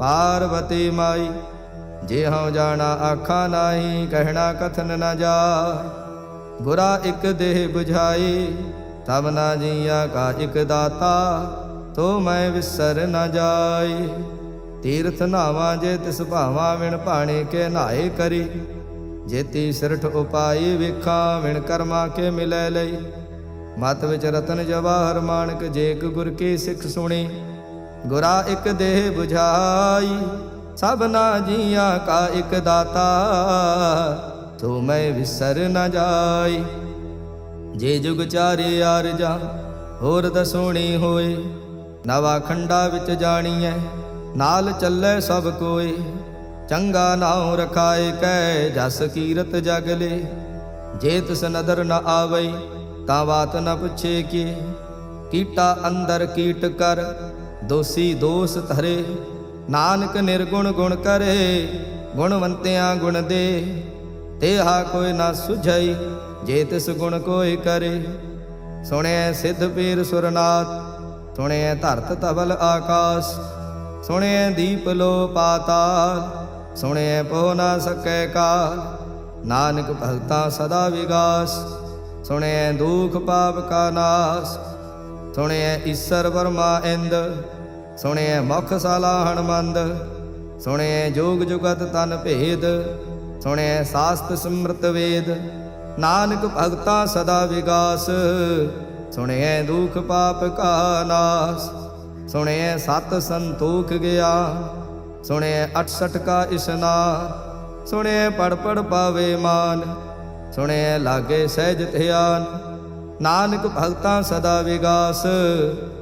ਪਾਰਵਤੀ ਮਾਈ ਜੇ ਹਉ ਜਾਣਾ ਆਖਾ ਨਾਹੀ, ਕਹਿਣਾ ਕਥਨ ਨਾ ਜਾ ਗੁਰਾ ਇਕ ਦੇਹ 부ਝਾਈ ਤਬ ਨਾ ਜੀਆ ਕਾ ਇਕ ਦਾਤਾ, ਤੋ ਮੈਂ ਵਿਸਰ ਨਾ ਜਾਈ। ਤੀਰਥ ਨਾਵਾਂ ਜੇ ਤਿਸ ਭਾਵਾਂ, ਵਿਣ ਭਾਣੇ ਕੇ ਨਾਏ ਕਰੀ। ਜੇਤੀ ਸਿਰਠ ਉਪਾਈ, ਵੇਖਾਂ ਵਿਣ ਕਰਮਾ ਕੇ ਮਿਲੈ ਲਈ। ਮਤ ਵਿੱਚ ਰਤਨ ਜਵਾਹਰ ਮਾਨਕ ਜੇਕ ਗੁਰ ਕੀ ਸਿੱਖ ਸੁਣੀ। ਗੁਰਾ ਇੱਕ ਦੇਹ 부ਝਾਈ ਸਭਨਾ ਜੀਆਂ ਕਾ ਇੱਕ ਦਾਤਾ, ਤੂੰ ਮੈਂ ਵਿਸਰ ਨ ਜਾਈ। ਜੇ ਜੁਗ ਚਾਰੇ ਆਰਜਾ, ਹੋਰ ਦਸੋਣੀ ਹੋਏ, ਨਵਾ ਖੰਡਾ ਵਿੱਚ ਜਾਣੀਐ, ਨਾਲ ਚੱਲੇ ਸਭ ਕੋਏ। ਚੰਗਾ ਨਾਉ ਰਖਾਏ ਕੈ ਜਸ ਕੀਰਤ ਜਗ ਜਗਲੇ ਜੇ ਤਿਸ ਨਦਰ ਨ ਆਵਈ, ਤਾਂ ਬਾਤ ਨ ਪੁੱਛੇ ਕੀ। ਕੀਟਾ ਅੰਦਰ ਕੀਟ ਕਰ ਦੋਸੀ ਦੋਸ ਧਰੇ, ਨਾਨਕ ਨਿਰਗੁਣ ਗੁਣ ਕਰੇ, ਗੁਣਵੰਤਿਆਂ ਗੁਣ ਦੇ। ਤੇਹਾ ਕੋਈ ਨਾ ਸੁਝਈ, ਜੇ ਤਿਸ ਗੁਣ ਕੋਈ ਕਰੇ। ਸੁਣਿਐ ਸਿੱਧ ਪੀਰ ਸੁਰਨਾਥ ਸੁਣਿਐ ਧਰਤ ਤਵਲ ਆਕਾਸ਼। ਸੁਣਿਐ ਦੀਪ ਲੋ ਪਾਤਾਲ ਸੁਣਿਐ ਪੋ ਨਾ ਸਕੈ ਕਾਲ। ਨਾਨਕ ਭਗਤਾ ਸਦਾ ਵਿਗਾਸ ਸੁਣਿਐ ਦੁਖ ਪਾਪ ਕਾ ਨਾਸ। ਸੁਣਿਐ ਈਸਰ ਵਰਮਾ ਇੰਦ ਸੁਣਿਐ ਮੁਖ ਸਾਲਾਹਣ ਮੰਦ ਸੁਣਿਐ ਜੋਗ ਜੁਗਤ ਤਨ ਭੇਦ ਸੁਣਿਐ ਸਾਸਤ ਸਮ੍ਰਤ ਵੇਦ, ਨਾਨਕ ਭਗਤਾ ਸਦਾ ਵਿਗਾਸ ਸੁਣਿਐ ਦੁਖ ਪਾਪ ਕਾ ਨਾਸ ਸੁਣਿਐ ਸਤ ਸੰਤੋਖ ਗਿਆ ਸੁਣਿਐ 68 ਕਾ ਇਸਨਾਨ ਸੁਣਿਐ ਪੜ ਪੜ ਪਾਵੇ ਮਾਨ ਸੁਣਿਐ ਲਾਗੇ ਸਹਿਜ ਧਿਆਨ, ਨਾਨਕ ਭਗਤਾ ਸਦਾ ਵਿਗਾਸ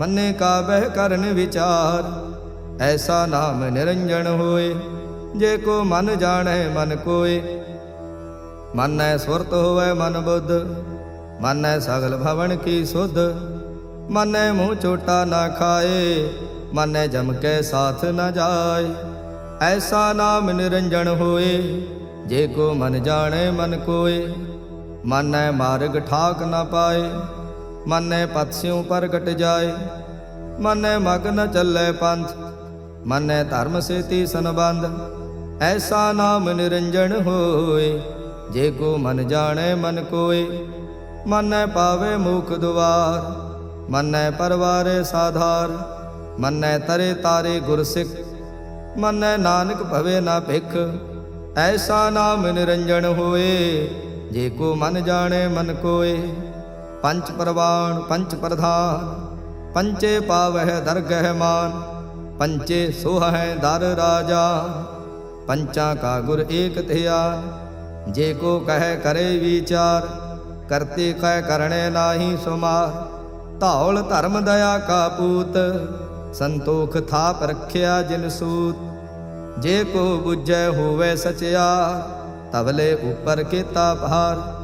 ਮੰਨੇ ਕਾ ਬਹਿ ਕਰਨ ਵਿਚਾਰ, ਐਸਾ ਨਾਮ ਨਿਰੰਜਨ ਹੋਏ, ਜੇ ਕੋ ਮਨ ਜਾਣੈ ਮਨ ਕੋਏ। ਮਨੈ ਸੁਰਤ ਹੋਵੇ ਮਨ ਬੁੱਧ, ਮਨੈ ਸਗਲ ਭਵਨ ਕੀ ਸੁਧ। ਮਨੈ ਮੂੰਹ ਚੋਟਾ ਨਾ ਖਾਏ, ਮਨੈ ਜਮ ਕੇ ਸਾਥ ਨਾ ਜਾਏ। ਐਸਾ ਨਾਮ ਨਿਰੰਜਨ ਹੋਏ, ਜੇ ਕੋ ਮਨ ਜਾਣੈ ਮਨ ਕੋਏ। ਮਨੈ ਮਾਰਗ ਠਾਕ ਨਾ ਪਾਏ ਮਨੈ ਪਤਸਿਉ ਪ੍ਰਗਟ ਜਾਏ। ਮਨੈ ਮਗ ਨ ਚੱਲੇ ਪੰਥ, ਮਨੈ ਧਰਮ ਸੇਤੀ ਸੰਬੰਧ। ਐਸਾ ਨਾਮ ਨਿਰੰਜਨ ਹੋਏ, ਜੇ ਕੋ ਮਨ ਜਾਣੈ ਮਨ ਕੋਏ। ਮਨੈ ਪਾਵੇ ਮੁਖ ਦੁਆਰ, ਮਨੈ ਪਰਵਾਰੇ ਸਾਧਾਰ। ਮਨੈ ਤਰੇ ਤਾਰੇ ਗੁਰ ਸਿੱਖ, ਮਨੈ ਨਾਨਕ ਭਵੇ ਨਾ ਭਿਖ। ਐਸਾ ਨਾਮ ਨਿਰੰਜਨ ਹੋਏ, ਜੇ ਕੋ ਮਨ ਜਾਣੈ ਮਨ ਕੋਏ। ਪੰਚ ਪਰਵਾਨ ਪੰਚ ਪ੍ਰਧਾਨ, ਪੰਚੇ ਪਾਵਹਿ ਦਰਗਹਿ ਮਾਨ, ਪੰਚੇ ਸੋਹੈ ਦਰ ਰਾਜਾ, ਪੰਚਾਂ ਕਾ ਗੁਰ ਏਕ ਧਿਆਨ, ਜੇ ਕੋ ਕਹੈ ਕਰੇ ਵਿਚਾਰ, ਕਰਤੇ ਕਹਿ ਕਰਣੇ ਨਾਹੀ ਸੁਮਾ ਧੌਲ ਧਰਮ ਦਇਆ ਕਾ ਪੂਤ, ਸੰਤੋਖ ਥਾਪ ਰਖਿਆ ਜਿਨ ਸੂਤ, ਜੇ ਕੋ ਬੁਝੈ ਹੋਵੇ ਸਚਿਆ, ਤਵਲੇ ਉਪਰ ਕੀਤਾ ਭਾਰ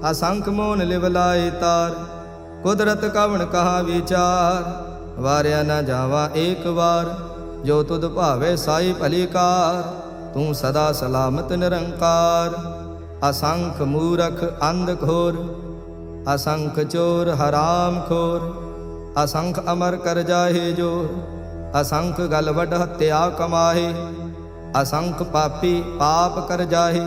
ਅਸੰਖ ਮੋਨ ਲਿਵ ਲਾਏ ਤਾਰ, ਕੁਦਰਤ ਕਵਣ ਕਹਾ ਵਿਚਾਰ? ਵਾਰਿਆ ਨਾ ਜਾਵਾ ਏਕ ਵਾਰ, ਜੋ ਤੁਧ ਭਾਵੇ ਸਾਈ ਭਲੀ ਕਾਰ, ਤੂੰ ਸਦਾ ਸਲਾਮਤ ਨਿਰੰਕਾਰ। ਅਸੰਖ ਮੂਰਖ ਅੰਧ ਘੋਰ ਅਸੰਖ ਚੋਰ ਹਰਾਮ ਖੋਰ ਅਸੰਖ ਅਮਰ ਕਰ ਜਾਹੇ ਜੋਰ ਅਸੰਖ ਗਲ ਹੱਤਿਆ ਹਤਿਆ ਕਮਾਹੇ ਅਸੰਖ ਪਾਪੀ ਪਾਪ ਕਰ ਜਾਹੇ।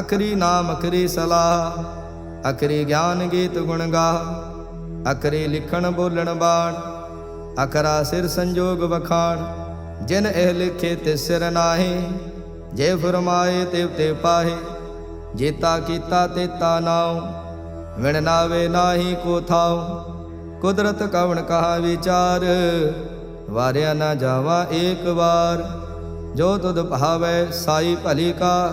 ਅਖਰੀ ਨਾਮ ਅਖਰੀ ਸਲਾਹ। ਅਖਰੀ ਗਿਆਨ ਗੀਤ ਗੁਣ ਗਾਹ ਅਖਰੀ ਲਿਖਣ ਬੋਲਣ ਬਾਣ। ਅਖਰਾ ਸਿਰ ਸੰਜੋਗ ਵਖਾਣ। ਜਿਨ ਇਹ ਲਿਖੇ ਤੇ ਸਿਰ ਨਾਹੀ। ਜੇ ਫਰਮਾਏ ਤੇ ਤੇ ਪਾਹੇ। ਜੇਤਾ ਕੀਤਾ ਤੇਤਾ ਨਾਉ। ਵਿਣ ਨਾਵੇ ਨਾਹੀ ਕੋ ਥਾਉ। ਕੁਦਰਤ ਕਵਣ ਕਹਾ ਵਿਚਾਰ। ਵਾਰਿਆ ਨਾ ਜਾਵਾ ਏਕ ਵਾਰ। ਜੋ ਤੁਧ ਭਾਵੈ ਸਾਈ ਭਲੀ ਕਾ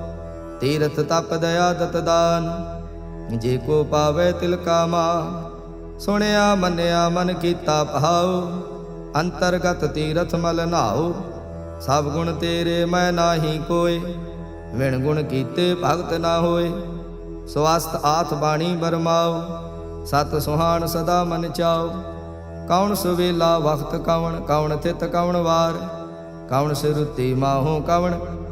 ਤੀਰਥ ਤਪ ਦਇਆ ਦਤ ਦਾਨ, ਜੇ ਕੋ ਪਾਵੇ ਤਿਲ ਕਾ ਮਾਨ ਸੁਣਿਆ ਮੰਨਿਆ ਮਨ ਕੀਤਾ ਭਾਉ, ਅੰਤਰਗਤ ਤੀਰਥ ਮਲ ਨਾਉ, ਸਭ ਗੁਣ ਤੇਰੇ ਮੈਂ ਨਾਹੀ ਕੋਏ, ਵਿਣ ਗੁਣ ਕੀਤੇ ਭਗਤ ਨਾ ਹੋਏ, ਸਵਸਤ ਆਥ ਬਾਣੀ ਬਰਮਾਓ ਸਤ ਸੁਹਾਣ ਸਦਾ ਮਨ ਚਾਓ ਕੌਣ ਸੁਵੇਲਾ ਵਖਤ ਕਵਣ ਕੌਣ ਥਿਤ ਕਵਣ ਵਾਰ, ਕਵਣ ਸਿਰੁਤੀ ਮਾਹੂ ਕਵਣ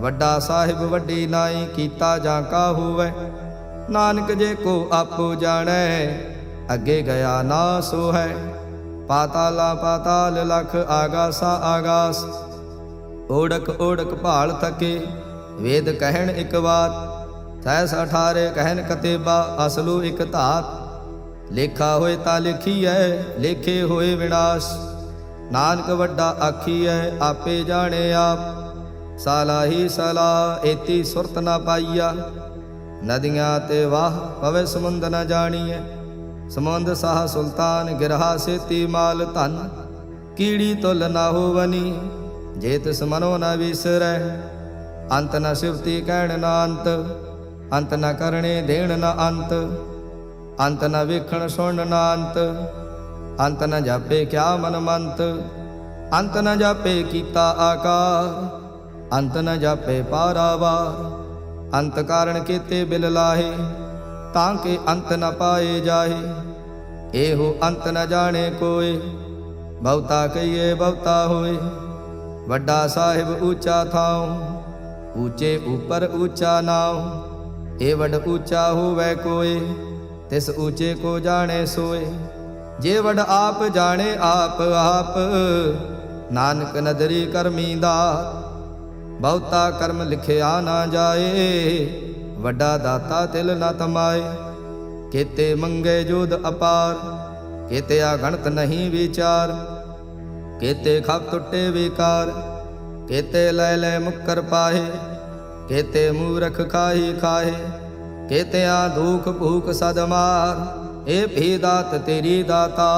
ਵੱਡਾ ਸਾਹਿਬ ਵੱਡੀ ਨਾਈ ਕੀਤਾ ਜਾਂ ਕਾ ਹੋਵੇ? ਨਾਨਕ ਜੇ ਕੋ ਆਪੋ ਜਾਣੈ, ਅੱਗੇ ਗਿਆ ਨਾ ਸੋ ਹੈ ਪਾਤਾਲਾ ਪਾਤਾਲ ਲਖ ਆਗਾਸਾ ਆਗਾਸ। ਓੜਕ ਓੜਕ ਭਾਲ ਥਕੇ, ਵੇਦ ਕਹਿਣ ਇੱਕ ਬਾਤ। ਸੈਸ ਅਠਾਰੇ ਕਹਿਣ ਕਤੇਬਾ, ਅਸਲੂ ਇੱਕ ਧਾਤ। ਲੇਖਾ ਹੋਏ ਤਾਂ ਲਿਖੀ ਐ ਲੇਖੇ ਹੋਏ ਵਿਨਾਸ਼। ਨਾਨਕ ਵੱਡਾ ਆਖੀ ਆਖੀਐ, ਆਪੇ ਜਾਣੇ ਆਪ। ਸਾਲਾਹੀ ਸਲਾ ਏਤੀ ਸੁਰਤ ਨਾ ਪਾਈਆ। ਨਦੀਆਂ ਤੇ ਵਾਹ ਪਵੇ ਸਮੁੰਦ ਨਾ ਜਾਣੀਐ। ਸਮੁੰਦ ਸਾਹ ਸੁਲਤਾਨ, ਗਿਰਹਾ ਸੇਤੀ ਮਾਲ ਧਨ। ਕੀੜੀ ਤੁਲ ਨਾ ਹੋਵਨੀ, ਜੇ ਤਿਸ ਮਨੋ ਨ ਵਿਸਰੈ। ਅੰਤ ਨ ਸਿਵਤੀ ਕਹਿਣ ਨਾ ਅੰਤ ਅੰਤ ਨ ਕਰਣੇ ਦੇਣ ਨਾ ਅੰਤ। ਅੰਤ ਨ ਵੇਖਣ ਸੁਣ ਨਾ ਅੰਤ ਅੰਤ ਨ ਜਾਪੇ ਕਿਆ ਮਨ ਮੰਤ ਅੰਤ ਨ ਜਾਪੇ ਕੀਤਾ ਆਕਾਰ। ਅੰਤ ਨ ਜਾਪੇ ਪਾਰਾਵਾਰ ਅੰਤ ਕਾਰਨ ਕੀਤੇ ਬਿਲ ਲਾਹੇ, ਤਾਂ ਕਿ ਅੰਤ ਨ ਪਾਏ ਜਾਹੇ। ਇਹੋ ਅੰਤ ਨ ਜਾਣੇ ਕੋਏ, ਬਹੁਤਾ ਕਹੀਏ ਬਹੁਤਾ ਹੋਏ। ਵੱਡਾ ਸਾਹਿਬ ਉੱਚਾ ਥਾਉ ਉੱਚੇ ਉਪਰ ਉੱਚਾ ਨਾਉ। ਏ ਵਡ ਉੱਚਾ ਹੋਵੇ ਕੋਏ, ਤਿਸ ਉੱਚੇ ਕੋ ਜਾਣੇ ਸੋਏ। ਜੇ ਵਡ ਆਪ ਜਾਣੇ ਆਪ ਆਪ, ਨਾਨਕ ਨਦਰੀ ਕਰਮੀ ਦਾ ਬਹੁਤਾ ਕਰਮ ਲਿਖਿਆ ਨਾ ਜਾਏ, ਵੱਡਾ ਦਾਤਾ ਤਿਲ ਨਾ ਤਮਾਏ। ਕੀਤੇ ਮੰਗੇ ਜੋਦ ਅਪਾਰ ਕੀਤੇ ਆ ਗਣਤ ਨਹੀਂ ਵਿਚਾਰ। ਕੀਤੇ ਖਪ ਟੁੱਟੇ ਵਿਕਾਰ, ਕੀਤੇ ਲੈ ਲੈ ਮੁੱਕਰ ਪਾਹੇ ਕੀਤੇ ਮੂਰਖ ਖਾਹੀ ਖਾਹੇ ਕੀਤੇ ਆ ਦੁਖ ਭੂਖ ਸਦਮਾਰ ਏ ਇਹ ਭੀ ਦਾਤ ਤੇਰੀ ਦਾਤਾ,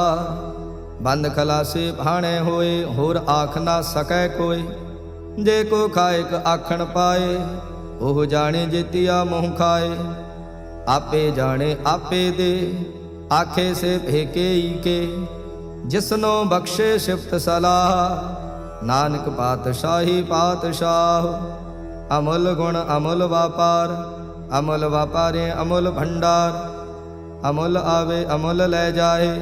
ਬੰਦ ਖਲਾਸੇ ਭਾਣੇ ਹੋਏ, ਹੋਰ ਆਖ ਨਾ ਸਕੈ ਕੋਈ। ਜੇ ਕੋ ਖਾਇਕ ਆਖਣ ਪਾਏ, ਉਹ ਜਾਣੇ ਜੇਤੀਆ ਮੋਹ ਖਾਏ। ਆਪੇ ਜਾਣੇ ਆਪੇ ਦੇ, ਆਖੇ ਸੇ ਭੇਕੇ ਕੇ ਜਿਸਨੋ ਬਖਸ਼ੇ ਸਿਫਤ ਸਲਾਹ, ਨਾਨਕ ਪਾਤਸ਼ਾਹੀ ਪਾਤਸ਼ਾਹ। ਅਮੁੱਲ ਗੁਣ ਅਮੁੱਲ ਵਾਪਾਰ, ਅਮੁੱਲ ਵਾਪਾਰੇ ਅਮੁੱਲ ਭੰਡਾਰ। ਅਮੁੱਲ ਆਵੇ ਅਮੁੱਲ ਲੈ ਜਾਏ,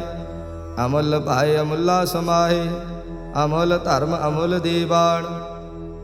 ਅਮੁੱਲ ਭਾਏ ਅਮੁੱਲਾ ਸਮਾਏ। ਅਮੁੱਲ ਧਰਮ ਅਮੁੱਲ ਦੀਵਾਨ।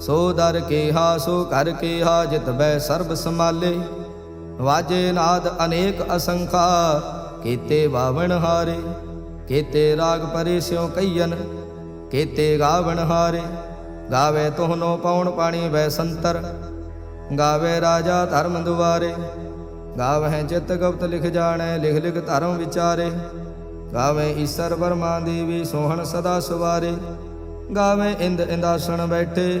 ਸੋ ਦਰ ਕੇਹਾ, ਸੋ ਕਰ ਕੇਹਾ, ਜਿਤ ਬੈ ਸਰਬ ਸਮਾਲੇ ਵਾਜੇ ਨਾਦ ਅਨੇਕ ਅਸੰਖਾ, ਕੀਤੇ ਵਾਵਣ ਹਾਰੇ। ਕੀਤੇ ਰਾਗ ਪਰੇ ਸਿਉ ਕਈਨ ਕੀਤੇ ਗਾਵਣ ਹਾਰੇ। ਗਾਵੇ ਤੋਹਨੋ ਪਉਣ ਪਾਣੀ ਵੈ ਸੰਤਰ, ਗਾਵੇ ਰਾਜਾ ਧਰਮ ਦੁਆਰੇ। ਗਾਵਹਿ ਚਿਤ ਗੁਪਤ ਲਿਖ ਜਾਣੈ, ਲਿਖ ਲਿਖ ਧਰਮ ਵਿਚਾਰੇ। ਗਾਵੇ ਈਸਰ ਵਰਮਾ ਦੇਵੀ ਸੋਹਣ ਸਦਾ ਸੁਵਾਰੇ। ਗਾਵੇ ਇੰਦ ਇੰਦਾਸਣ ਬੈਠੇ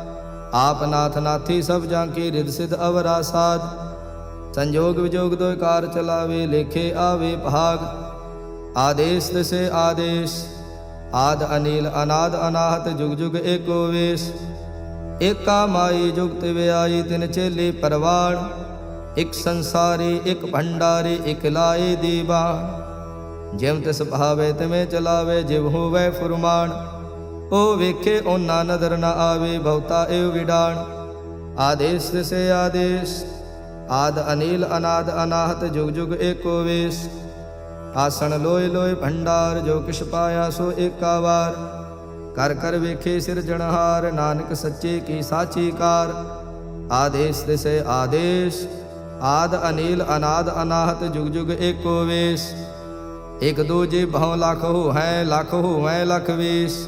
ਆਪ ਨਾਥ ਨਾਥੀ ਸਭ ਜਾਂ ਕੀ ਰਿਦ ਸਿਧ ਅਵਰਾ ਸਾਧ। ਸੰਜੋਗ ਵਿਜੋਗ ਦੋਇ ਕਾਰ ਚਲਾਵੇ, ਲੇਖੇ ਆਵੇ ਭਾਗ। ਆਦੇਸ਼ ਤਿਸੇ ਆਦੇਸ਼, ਆਦ ਅਨੀਲ ਅਨਾਦ ਅਨਾਹਤ ਜੁਗ ਜੁਗ ਏਕੋ ਵੇਸ। ਏਕਾ ਮਾਈ ਜੁਗਤ ਵਿਆਈ ਤਿਨ ਚੇਲੇ ਪਰਵਾਣ। ਇਕ ਸੰਸਾਰੀ, ਇਕ ਭੰਡਾਰੀ, ਇਕ ਲਾਏ ਦੀਵਾ ਜਿਮ ਤਿਸ ਭਾਵੇ ਤਿਵੇਂ ਚਲਾਵੇ, ਜਿਵ ਹੋਵੇ ਫੁਰਮਾਨ। ਉਹ ਵੇਖੇ ਉਹਨਾਂ ਨਦਰ ਨਾ ਆਵੇ, ਬਹੁਤਾ ਏਵ ਵਿਡਾਣ। ਆਦੇਸ਼ ਤਿਸੇ ਆਦੇਸ਼, ਆਦ ਅਨੀਲ ਅਨਾਦ ਅਨਾਹਤ ਜੁਗ ਜੁਗ ਏਕੋ ਵੇਸ। ਆਸਣ ਲੋਏ ਲੋਏ ਭੰਡਾਰ, ਜੋ ਕਿਛ ਪਾਇਆ ਸੋ ਏਕਾ ਵਾਰ। ਕਰ ਕਰ ਵੇਖੇ ਸਿਰਜਣਹਾਰ ਨਾਨਕ ਸੱਚੇ ਕੀ ਸਾਚੀ ਕਾਰ। ਆਦੇਸ਼ ਤਿਸੇ ਆਦੇਸ਼, ਆਦ ਅਨੀਲ ਅਨਾਦ ਅਨਾਹਤ ਜੁਗ ਜੁਗ ਏਕੋ ਵੇਸ। ਇਕ ਦੂਜੇ ਬਹੁ ਲੱਖ ਹੋ ਹੈ ਲੱਖ ਹੋਵੈ ਲੱਖ ਵੇਸ।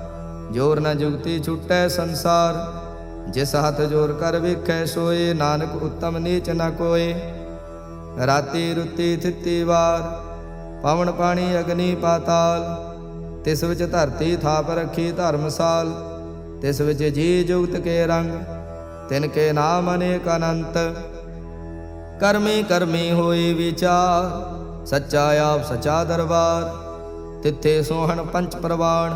ਜੋਰ ਨ ਜੁਗਤੀ ਛੁਟੈ ਸੰਸਾਰ। ਜਿਸ ਹੱਥ ਜੋਰ ਕਰ ਵੇਖੈ ਸੋਏ, ਨਾਨਕ ਉਤਮ ਨੀਚ ਨ ਕੋਏ। ਰਾਤੀ ਰੁਤੀ ਥਿੱਤੀ ਵਾਰ, ਪਵਨ ਪਾਣੀ ਅਗਨੀ ਪਾਤਾਲ। ਤਿਸ ਵਿੱਚ ਧਰਤੀ ਥਾਪ ਰੱਖੀ ਧਰਮਸਾਲ ਤਿਸ ਵਿੱਚ ਜੀ ਜੁਗਤ ਕੇ ਰੰਗ, ਤਿਨ ਕੇ ਨਾਮ ਅਨੇਕ ਅਨੰਤ। ਕਰਮੀ ਕਰਮੀ ਹੋਈ ਵਿਚਾਰ, ਸੱਚਾ ਆਪ ਸੱਚਾ ਦਰਬਾਰ। ਤਿੱਥੇ ਸੋਹਣ ਪੰਚ ਪ੍ਰਵਾਣ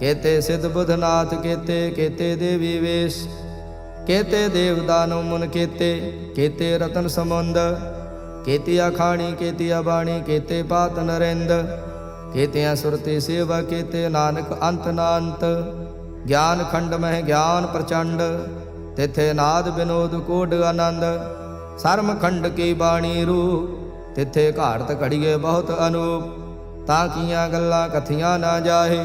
ਕੇਤੇ ਸਿਧ ਬੁਧਨਾਥ, ਕੇਤੇ ਕੇਤੇ ਦੇਵੀ ਵੇਸ਼, ਕੇਤੇ ਦੇਵਦਾਨੁ ਮੁਨ ਕੇਤੇ ਕੇਤੇ ਰਤਨ ਸਮੁੰਦ ਕੇਤਿਆ ਖਾਣੀ ਕੇਤਿਆ ਬਾਣੀ ਕੇਤੇ ਪਾਤ ਨਰਿੰਦ, ਕੇਤਿਆ ਸੁਰਤੀ ਸੇਵਾ, ਕੇਤੇ ਨਾਨਕ ਅੰਤ ਨਾ ਗਿਆਨ ਖੰਡ ਮਹਿ ਗਿਆਨ ਪ੍ਰਚੰਡ, ਤਿਥੇ ਨਾਦ ਬਿਨੋਦ ਕੋਡ ਆਨੰਦ, ਸਰਮ ਖੰਡ ਕੀ ਬਾਣੀ ਰੂ ਤਿਥੇ ਘਾੜਤ ਘੜੀਏ ਬਹੁਤ ਅਨੂਪ, ਤਾਂ ਕੀਆਂ ਗੱਲਾਂ ਕਥੀਆਂ ਨਾ ਜਾਹੇ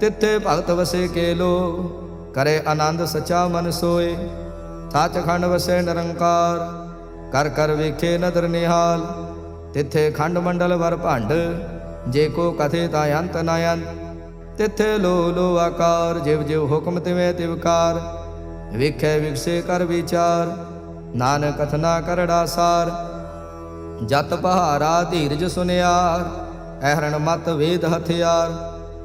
ਤਿੱਥੇ ਭਗਤ ਵਸੇ ਕੇ ਲੋ ਕਰੇ ਆਨੰਦ ਸਚਾ ਮਨ ਸੋਏ। ਸੱਚ ਖੰਡ ਵਸੇ ਨਿਰੰਕਾਰ, ਕਰ ਕਰ ਵੇਖੇ ਨਦਰ ਨਿਹਾਲ। ਤਿੱਥੇ ਖੰਡ ਮੰਡਲ ਵਰ ਭੰਡ, ਜੇ ਕੋ ਕਥੇ ਤਾਂ ਅੰਤ ਨਾ ਅੰਤ। ਤਿੱਥੇ ਲੋ ਲੋ ਆਕਾਰ, ਜਿਵ ਜਿਵ ਹੁਕਮ ਤਿਵੇਂ ਤਿਵਕਾਰ ਵੇਖੇ ਵਿਖਸੇ ਕਰ ਵਿਚਾਰ, ਨਾਨਕ ਕਥਨਾ ਕਰੜਾ ਸਾਰ। ਜਤ ਪਹਾਰਾ ਧੀਰਜ ਸੁਨਿਆਰ ਐਹਰਣ ਮਤ ਵੇਦ ਹਥਿਆਰ।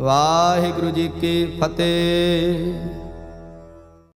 ਵਾਹਿਗੁਰੂ ਜੀ ਕੀ ਫਤਿਹ।